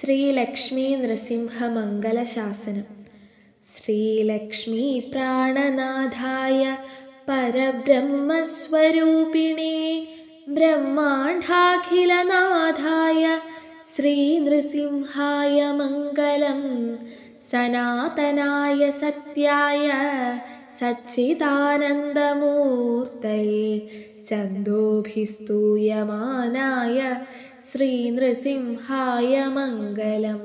ശ്രീലക്ഷ്മി നൃസിംഹമംഗലശാസനം. ശ്രീലക്ഷ്മി പ്രാണനാഥായ പരബ്രഹ്മസ്വരൂപിണേ ബ്രഹ്മാണ്ഡാഖിലനാഥായ ശ്രീനൃസിംഹായ മംഗളം സനാതനായ സത്യായ സച്ചിദാനന്ദമൂർത്തയെ ചന്ദോഭിസ്തൂയമാനായ ശ്രീനൃസിംഹായ മംഗളം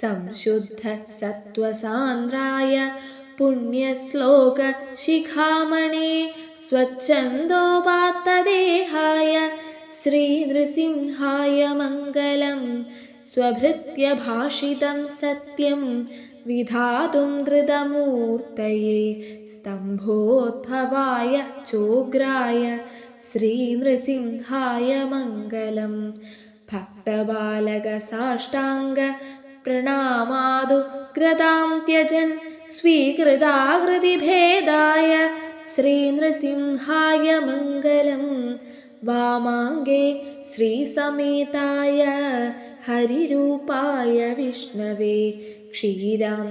സംശുദ്ധ സത്വസാന്ദ്രായ പുണ്യശ്ലോക ശിഖാമണേ. സ്വച്ഛന്തോപാത്തദേഹായ ശ്രീനൃസിംഹായ മംഗളം സ്വഭൃത്യഭാഷിതം സത്യം വിധാതും ധൃതമൂർത്തയെ. സ്തംഭോദ്ഭവായ ചോഗ്രായ श्रीनृसिंहाय मङ्गलं कृतां त्यजन् स्वीकृताकृतिभेदाय श्रीनृसिंहाय मङ्गलं वामाङ्गे श्रीसमेताय हरिरूपाय विष्णवे क्षीराम्भुधिनिवासाय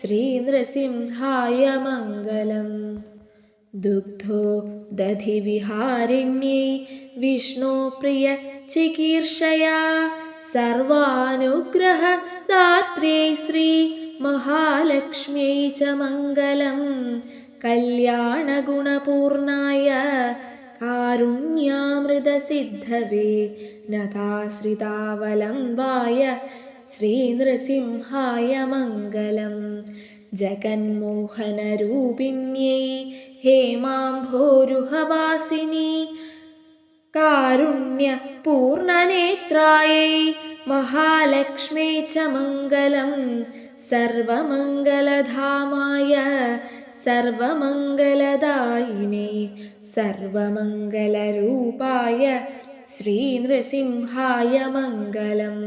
श्रीनृसिंहाय मङ्गलम् दुग्धो दधि विहारिण्यै चिकीर्षया सर्वानुग्रहदात्र्यै श्रीमहालक्ष्म्यै च मङ्गलं कल्याणगुणपूर्णाय कारुण्यामृतसिद्धवे नताश्रितावलम्बाय श्रीनृसिंहाय मङ्गलं जगन्मोहनरूपिण्यै हेमाम्भोरुहवासिनी कारुण्यपूर्णनेत्रायै महालक्ष्मी च मङ्गलं सर्वमङ्गलधामाय सर्वमङ्गलदायिने सर्वमङ्गलरूपाय श्रीनृसिंहाय मङ्गलं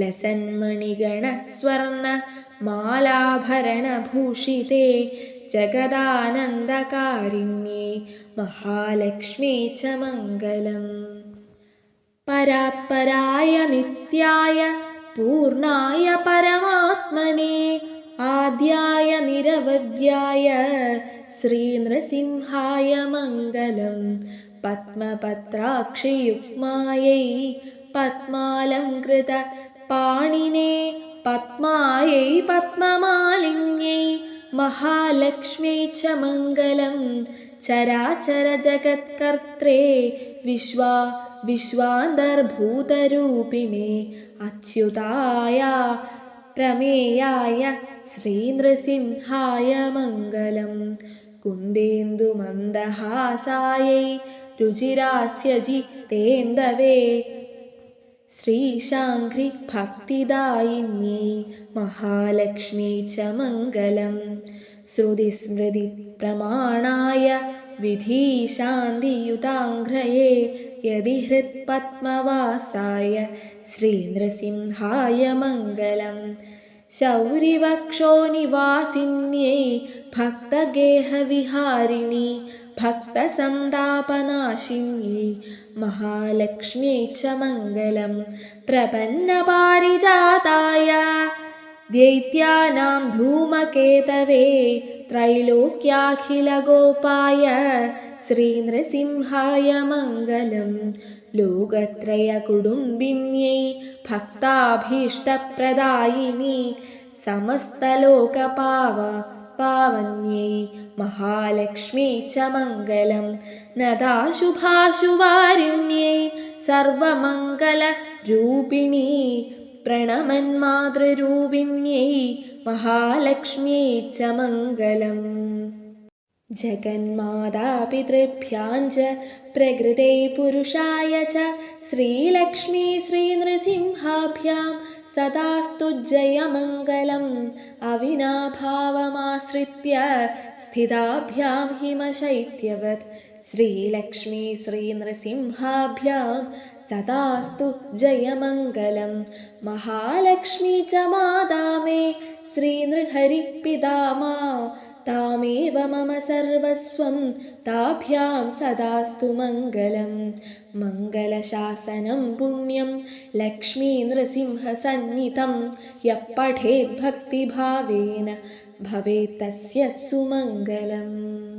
लसन्मणिगणस्वर्णमालाभरणभूषिते जगदानन्दकारिण्ये महालक्ष्मी च मङ्गलम्। परात्पराय नित्याय पूर्णाय परमात्मने आद्याय निरवध्याय श्रीनृसिंहाय मङ्गलं पद्मपत्राक्षियुग्मायै पद्मालङ्कृत पाणिने पद्मायै पद्ममालिन्यै महालक्ष्मी च मङ्गलं चराचरजगत्कर्त्रे विश्वा विश्वान्तर्भूतरूपिणे अच्युताय प्रमेयाय श्रीनृसिंहाय मङ्गलं कुन्देन्दुमन्दहासायै ശ്രീശാംഘ്രി ഭക്തിദായിന്യേ മഹാലക്ഷ്മി ച മംഗളം ശ്രുതിസ്മൃതി പ്രമാണായ വിധീശാന്തിയുതാംഘ്രയേ യതി ഹൃത്പത്മവാസായ ശ്രീനൃസിംഹായ മംഗളം ശൗരിവക്ഷോ നിവാസിന്യേ ഭക്തഗേഹവിഹാരിണി भक्तसन्तापनाशिन्यै महालक्ष्मी च मङ्गलं प्रपन्नपारिजाताय दैत्यानां धूमकेतवे त्रैलोक्याखिलगोपाय श्रीनृसिंहाय मङ्गलं लोकत्रयकुटुम्बिन्यै भक्ताभीष्टप्रदायिनी समस्तलोकपाव पावन्यै महालक्ष्मी च मङ्गलं नदाशुभाशुवारिण्यै सर्वमङ्गलरूपिणी प्रणमन्मातृरूपिण्यै महालक्ष्मी च मङ्गलम् जगन्मातापितृभ्यां च प्रकृते पुरुषाय च श्रीलक्ष्मी श्रीनृसिंहाभ्यां सदास्तु जयमङ्गलम् अविनाभावमाश्रित्य स्थिताभ्यां हिमशैत्यवत् श्रीलक्ष्मी श्रीनृसिंहाभ्यां सदास्तु जयमङ्गलं महालक्ष्मी च माता मे श्रीनृहरिपिता मा तामेव मम सर्वस्वं ताभ्यां सदास्तु मङ्गलं। मङ्गलशासनं पुण्यं लक्ष्मीनृसिंहसन्नितं यः पठेद्भक्तिभावेन भवेत् तस्य सुमङ्गलम्